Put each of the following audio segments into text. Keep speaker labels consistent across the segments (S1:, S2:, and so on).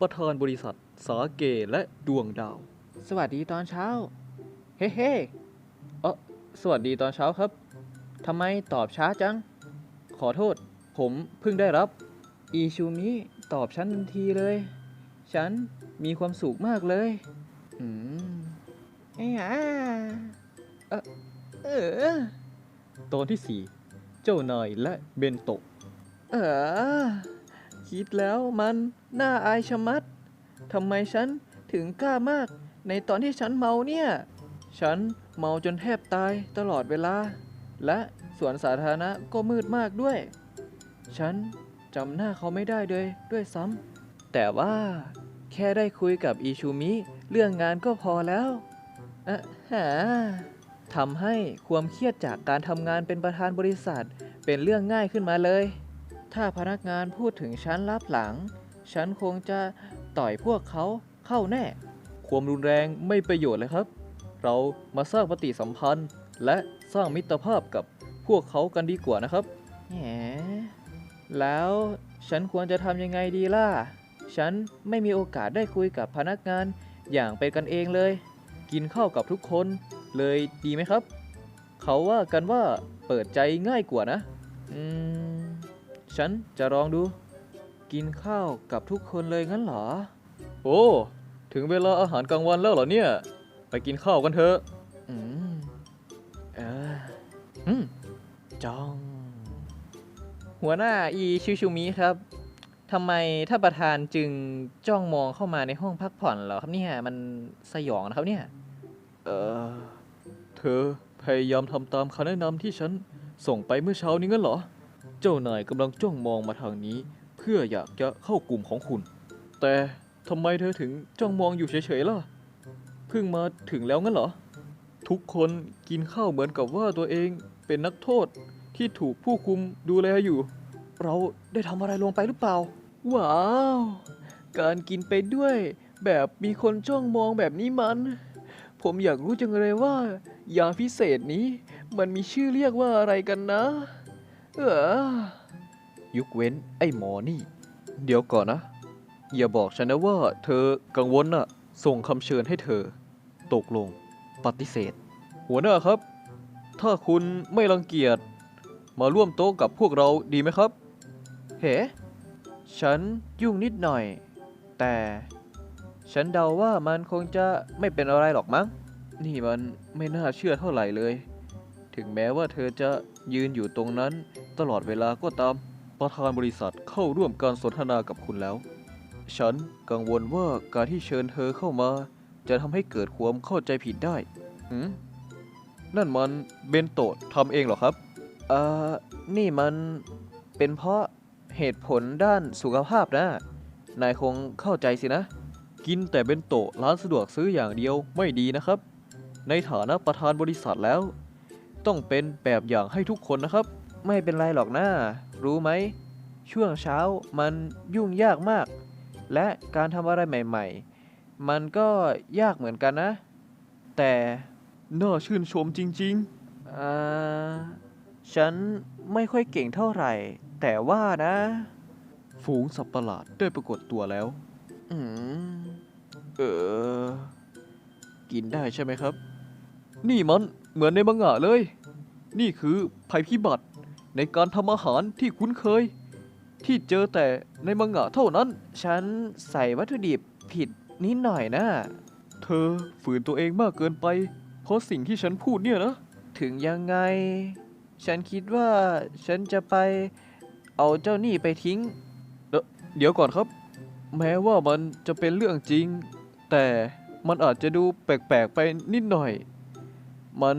S1: ประธานบริษัท สาเกและดวงดาว
S2: สวัสดีตอนเช้า เฮ้เฮ้เออสวัสดีตอนเช้าครับทำไมตอบช้าจัง ขอโทษ ผมเพิ่งได้รับ อีชูมิตอบฉันทันทีเลย ฉันมีความสุขมากเลย อืมเอ้ยอะเออเออ
S1: ตอนที่4เจ้านายและเบนโตะ
S2: เออ คิดแล้วมันน่าอายชะมัดทำไมฉันถึงกล้ามาก ในตอนที่ฉันเมาเนี่ย ฉันเมาจนแทบตายตลอดเวลา และสวนสาธารณะก็มืดมากด้วย ฉันจำหน้าเขาไม่ได้เลยด้วยซ้ำแต่ว่าแค่ได้คุยกับอิชูมิ เรื่องงานก็พอแล้วอะฮะทำให้ความเครียดจากการทำงานเป็นประธานบริษัท เป็นเรื่องง่ายขึ้นมาเลย ถ้าพนักงานพูดถึงฉันลับหลัง ฉันคงจะต่อยพวกเขาเข้าแน่
S1: ความรุนแรงไม่ประโยชน์เลยครับ เรามาสร้างปฏิสัมพันธ์ และสร้างมิตรภาพกับพวกเขากันดีกว่านะครับ
S2: แหมแล้วฉันควรจะทำยังไงดีล่ะ ฉันไม่มีโอกาสได้คุยกับพนักงานอย่างเป็นกันเองเลย
S1: กินข้าวกับทุกคนเลยดีไหมครับ เขาว่ากันว่าเปิดใจง่ายกว่านะ
S2: อืม ฉันจะลองดู กินข้าวกับทุกคนเลยงั้นเหรอ
S1: โอ้ ถึงเวลาอาหารกลางวันแล้วเหรอเนี่ย ไปกินข้าวกันเถอะ
S2: อืม เออ อืม จอง หัวหน้าอีชิวชูมิครับทำไมถ้าประธานจึงจ้องมองเข้ามาในห้องพักผ่อนเหรอครับเนี่ย มันสยองนะครับเนี่ย
S1: เออ เธอพยายามทำตามคำแนะนำที่ฉันส่งไปเมื่อเช้านี้งั้นเหรอ เจ้านายกำลังจ้องมองมาทางนี้ เพื่ออยากจะเข้ากลุ่มของคุณ แต่ทำไมเธอถึงจ้องมองอยู่เฉยๆล่ะ เพิ่งมาถึงแล้วงั้นเหรอ ทุกคนกินข้าวเหมือนกับว่าตัวเองเป็นนักโทษที่ถูกผู้คุมดูแลอยู่ เราได้ทำอะไรลงไปหรือเปล่า ว้าว การกินไปด้วย แบบมีคนจ้องมองแบบนี้มัน ผมอยากรู้จังเลยว่า ยาพิเศษนี้มันมีชื่อเรียกว่าอะไรกันนะ เออยุกเว้นไอ้หมอนี่ เดี๋ยวก่อนนะ อย่าบอกฉันนะว่าเธอกังวลน่ะ ส่งคำเชิญให้เธอ ตกลง ปฏิเสธ หัวหน้าครับ ถ้าคุณไม่รังเกียจ มาร่วมโต๊ะกับพวกเราดีไหมครับ
S2: เฮ้ฉันยุ่งนิดหน่อย แต่ ฉันเดาว่ามันคงจะไม่เป็นอะไรหรอกมั้ง
S1: นี่มันไม่น่าเชื่อเท่าไหร่เลย ถึงแม้ว่าเธอจะ ยืนอยู่ตรงนั้น ตลอดเวลาก็ตาม ประธานบริษัทเข้าร่วมการสนทนากับคุณแล้ว ฉันกังวลว่าการที่เชิญเธอเข้ามา จะทำให้เกิดความเข้าใจผิดได้หืมนั่นมันเบนโตะทำเองเหรอครับ
S2: เอ่อนี่มันเป็นเพราะเหตุผลด้านสุขภาพนะ นายคงเข้าใจสินะ
S1: กินแต่เบนโตะร้านสะดวกซื้ออย่างเดียวไม่ดีนะครับ ในฐานะประธานบริษัทแล้ว ต้องเป็นแบบอย่างให้ทุกคนนะครับ
S2: ไม่เป็นไรหรอกนะรู้ไหม ช่วงเช้ามันยุ่งยากมาก และการทำอะไรใหม่ ๆ มันก็ยากเหมือนกันนะ แต่
S1: น่าชื่นชมจริง
S2: เอ่อฉันไม่ค่อยเก่งเท่าไหร่ แต่ว่านะ
S1: ฝูงสัตว์ประหลาดได้ปรากฏตัวแล้ว
S2: อืม
S1: เออ กินได้ใช่ไหมครับ นี่มันเหมือนในมังงะเลย นี่คือภัยพิบัติในการทำอาหารที่คุ้นเคย ที่เจอแต่ในมังงะเท่านั้น
S2: ฉันใส่วัตถุดิบผิดนิดหน่อยนะ
S1: เธอฝืนตัวเองมากเกินไป เพราะสิ่งที่ฉันพูดเนี่ยนะ
S2: ถึงยังไง ฉันคิดว่าฉันจะไปเอาเจ้านี่ไปทิ้ง
S1: เดี๋ยวก่อนครับ แม้ว่ามันจะเป็นเรื่องจริง แต่มันอาจจะดูแปลกๆไปนิดหน่อย มัน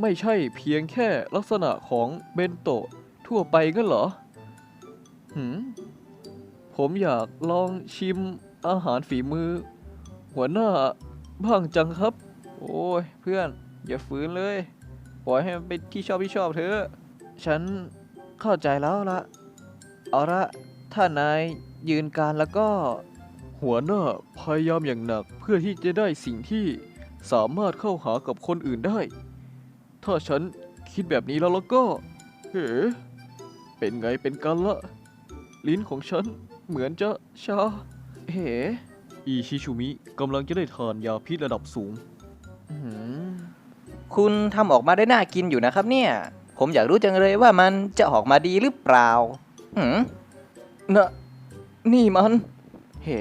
S1: ไม่ใช่เพียงแค่ลักษณะของเบนโตะทั่วไปงั้นเหรอ หืม ผมอยากลองชิมอาหารฝีมือ หัวหน้าบ้างจังครับ
S2: โอ้ยเพื่อน อย่าฝืนเลย ปล่อยให้มันเป็นที่ชอบที่ชอบเถอะ ฉันเข้าใจแล้วละ เอาละ ถ้านายยืนการแล้วก็
S1: หัวหน้าพยายามอย่างหนักเพื่อที่จะได้สิ่งที่สามารถเข้าหากับคนอื่นได้ ถ้าฉันคิดแบบนี้แล้วแล้วก็ เฮ้เป็นไงเป็นกันละ ลิ้นของฉันเหมือนจะชา
S2: เฮ้
S1: อีชิชูมิกำลังจะได้ทานยาพิษระดับสูง
S3: คุณทำออกมาได้น่ากินอยู่นะครับเนี่ย ผมอยากรู้จังเลยว่ามันจะออกมาดีหรือเปล่าหืม
S2: นะนี่มัน เฮ้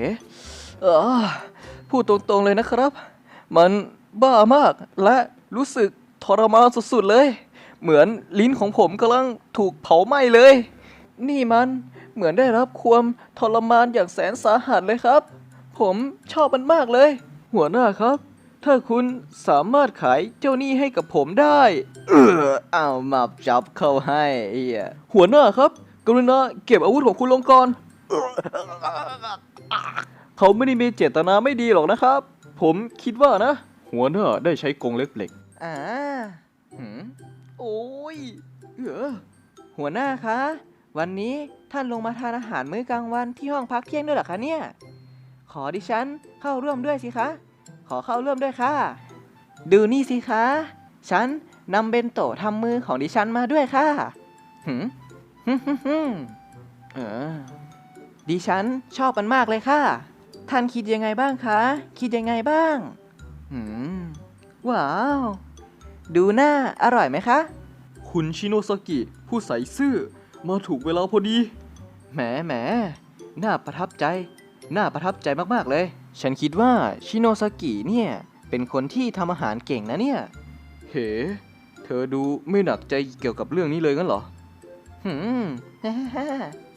S2: เออพูดตรงๆเลยนะครับ มันบ้ามากและรู้สึก ทรมานสุดๆเลย เหมือนลิ้นของผมกำลังถูกเผาไหม้เลย นี่มันเหมือนได้รับความทรมานอย่างแสนสาหัสเลยครับ ผมชอบมันมากเลย หัวหน้าครับ ถ้าคุณสามารถขายเจ้าหนี้ให้กับผมได้ เออเอามาจับเข้าให้เหี้ยหัวหน้าครับ กรุณาเก็บอาวุธของคุณลงก่อน เขาไม่ได้มีเจตนาไม่ดีหรอกนะครับ ผมคิดว่านะ
S1: หัวหน้าได้ใช้กรงเล็กเหล็ก
S2: อ่าหืมโอ้ยเออหัวหน้าคะ วันนี้ท่านลงมาทานอาหารมื้อกลางวันที่ห้องพักเที่ยงด้วยเหรอคะเนี่ย ขอดิฉันเข้าร่วมด้วยสิคะ ขอเข้าร่วมด้วยค่ะ ดูนี่สิคะ ฉันนำเบนโตะทำมือของดิฉันมาด้วยค่ะหืมฮึ่มฮึ่มฮึ่มเออดิฉันชอบมันมากเลยค่ะ ท่านคิดยังไงบ้างคะ คิดยังไงบ้างหืม ว้าว ดูหน้าอร่อยไหมคะ
S1: คุณชิโนซากิ ผู้ใส่ซื่อ มาถูกเวลาพอดี
S2: แหมแหมน่าประทับใจ น่าประทับใจมากๆเลย ฉันคิดว่าชิโนซากิเนี่ย เป็นคนที่ทำอาหารเก่งนะเนี่ย
S1: เฮ้ เธอดูไม่หนักใจเกี่ยวกับเรื่องนี้เลยงั้นเหรอ
S2: หืมฮ่าฮ่า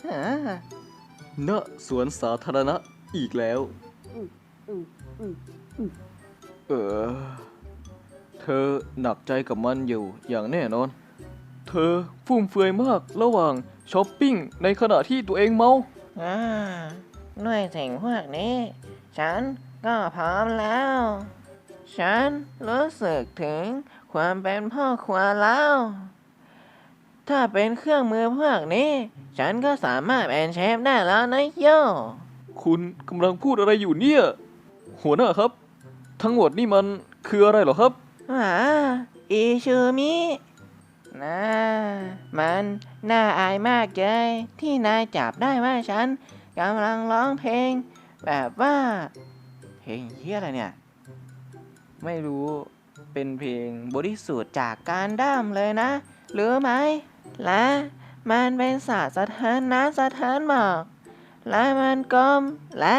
S2: ฮ่า
S1: ณสวนสาธารณะอีกแล้ว เออเธ อหนักใจกับมันอยู่อย่างแน่นอน เธอฟุ่มเฟือยมากระหว่างช้อปปิ้งในขณะที่ตัวเองเมา
S4: อ่าด้วยสิ่งพวกนี้ ฉันก็พร้อมแล้ว ฉันรู้สึกถึงความเป็นพ่อครัวแล้ว ถ้าเป็นเครื่องมือพวกนี้ ฉันก็สามารถเป็นเชฟได้แล้วนะโย
S1: คุณกำลังพูดอะไรอยู่เนี่ย หัวหน้าครับ ทั้งหมดนี่มันคืออะไรเหรอครับ
S4: อ่าอิชูมินะมันน่าอายมากเลยที่นายจับได้ว่าฉันกำลังร้องเพลง แบบว่า
S2: เพลงเฮียอะไรเนี่ย ไม่รู้เป็นเพลงบริสุทธิ์จาก
S4: การด้ามเลยนะ หรู้ไหม และมันเป็นสาสะเทือนน้ำสะเทือนหมอกและมันกลมและ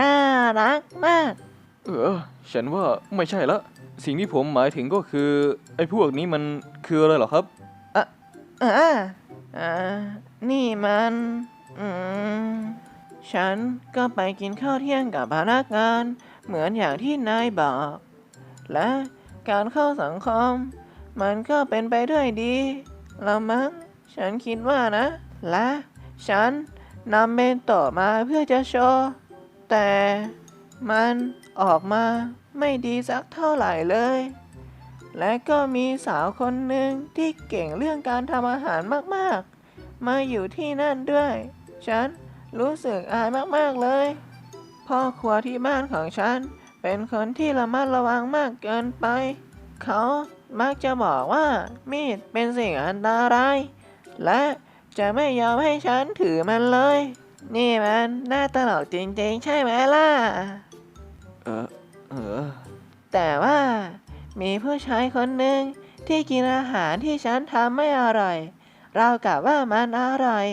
S4: น่ารักมาก
S1: เออ ฉันว่าไม่ใช่ละ สิ่งที่ผมหมายถึงก็คือ ไอ้พวกนี้มันคืออะไรเหรอครับ
S4: อ่าอ่านี่มันอืมฉันก็ไปกินข้าวเที่ยงกับพนักงาน เหมือนอย่างที่นายบอก และการเข้าสังคม มันก็เป็นไปด้วยดีละมั้งฉันคิดว่านะ และฉันนำเบนโตะมาเพื่อจะโชว์แต่ มันออกมาไม่ดีสักเท่าไหร่เลย และก็มีสาวคนหนึ่งที่เก่งเรื่องการทำอาหารมากๆ มาอยู่ที่นั่นด้วย ฉันรู้สึกอายมากๆเลย พ่อครัวที่บ้านของฉัน เป็นคนที่ระมัดระวังมากเกินไป เขามักจะบอกว่ามีดเป็นสิ่งอันตราย และจะไม่ยอมให้ฉันถือมันเลย นี่มันน่าตลกจริงๆ ใช่ไหมล่ะ
S1: เออเออ
S4: แต่ว่ามีผู้ชายคนหนึ่งที่กินอาหารที่ฉันทำไม่อร่อย เราวกับว่ามันอร่อย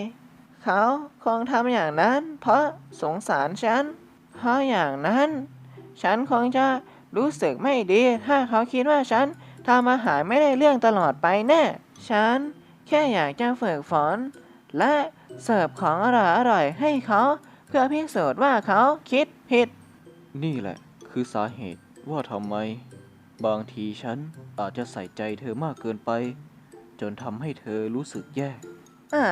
S4: เขาคงทำอย่างนั้น เพราะสงสารฉัน เพราะอย่างนั้น ฉันคงจะรู้สึกไม่ดี ถ้าเขาคิดว่าฉันทำอาหารไม่ได้เรื่องตลอดไปแน่ ฉันแค่อยากจะฝึกฝน และเสิร์ฟของอร่อยๆให้เขา เพื่อพิสูจน์ว่าเขาคิดผิด
S1: นี่แหละคือสาเหตุว่าทำไม บางทีฉันอาจจะใส่ใจเธอมากเกินไป จนทำให้เธอรู้สึกแย่
S4: อ่า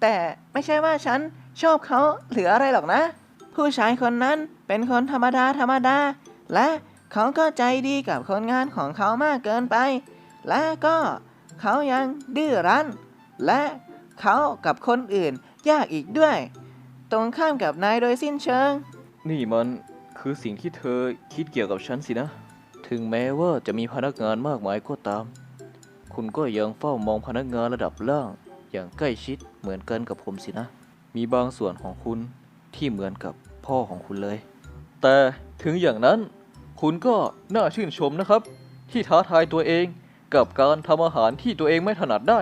S4: แต่ไม่ใช่ว่าฉันชอบเขาหรืออะไรหรอกนะ ผู้ชายคนนั้นเป็นคนธรรมดาธรรมดา และเขาก็ใจดีกับคนงานของเขามากเกินไป และก็เขายังดื้อรั้น และเขากับคนอื่นยากอีกด้วย ตรงข้ามกับนายโดยสิ้นเชิง
S1: นี่มัน คือสิ่งที่เธอคิดเกี่ยวกับฉันสินะ ถึงแม้ว่าจะมีพนักงานมากมายก็ตาม คุณก็ยังเฝ้ามองพนักงานระดับล่าง อย่างใกล้ชิดเหมือนกันกับผมสินะ มีบางส่วนของคุณที่เหมือนกับ
S3: พ่อของคุณเลย
S1: แต่ถึงอย่างนั้น คุณก็น่าชื่นชมนะครับ ที่ท้าทายตัวเองกับการทำอาหารที่ตัวเองไม่ถนัดได้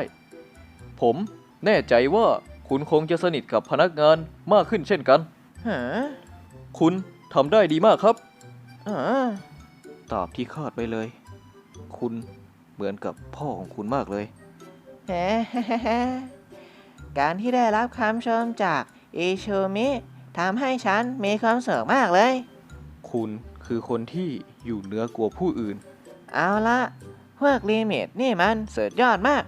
S1: ผมแน่ใจว่าคุณคงจะสนิทกับพนักงานมากขึ้นเช่นกัน
S4: ฮะ
S1: คุณ ทำได้ดีมากครับ
S4: อ๋อ
S3: ตอบที่คาดไว้เลย คุณเหมือนกับพ่อของคุณมากเลย
S4: แฮการที่ได้รับคำชมจากอิโชมิทำให้ฉันมีความสุขมากเลย
S1: คุณคือคนที่อยู่เหนือกว่าผู้อื่น
S4: เอาละพวกลิมิตนี่มันสุดยอดมาก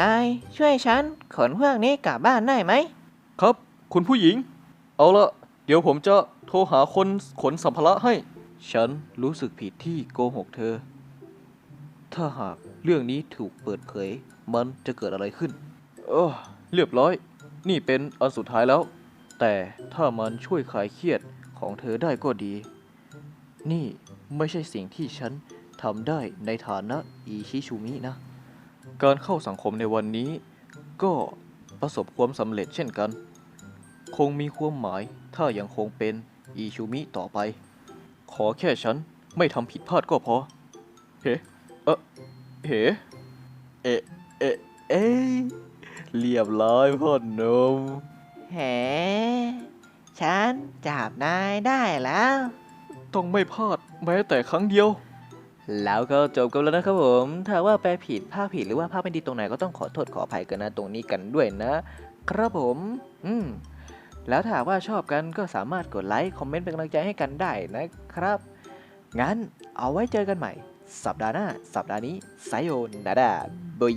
S4: นายช่วยฉันขนพวกนี้กลับบ้านได้ไหม
S1: ครับ คุณผู้หญิง เอาละ เดี๋ยวผมจะโทรหาคนขนสัมภาระให้
S3: ฉันรู้สึกผิดที่โกหกเธอ ถ้าหากเรื่องนี้ถูกเปิดเผย มันจะเกิดอะไรขึ้น
S1: เออเรียบร้อย นี่เป็นอันสุดท้ายแล้ว แต่ถ้ามันช่วยคลายเครียดของเธอได้ก็ดี นี่ไม่ใช่สิ่งที่ฉันทำได้ในฐานะอีชิชูมินะ การเข้าสังคมในวันนี้ ก็ประสบความสำเร็จเช่นกัน คงมีความหมายถ้ายังคงเป็นอีชูมิต่อไป ขอแค่ฉันไม่ทำผิดพลาดก็พอ เฮ้เอะเฮ้เอะเอะเอ้ยเรียบร้อยพ่อหนม
S4: แหฉันจับนายได้แล้ว
S1: ต้องไม่พลาดแม้แต่ครั้งเดียว
S3: แล้วก็จบกันแล้วนะครับผม ถ้าว่าแปลผิดภาพผิดหรือว่าภาพไม่ดีตรงไหนก็ต้องขอโทษขออภัยกันนะตรงนี้กันด้วยนะ ครับผม อืม แล้วถ้าว่าชอบกันก็สามารถกดไลค์ คอมเมนต์เป็นกำลังใจให้กันได้นะครับ งั้นเอาไว้เจอกันใหม่ สัปดาห์หน้า สัปดาห์นี้ไซโอนาดาบอย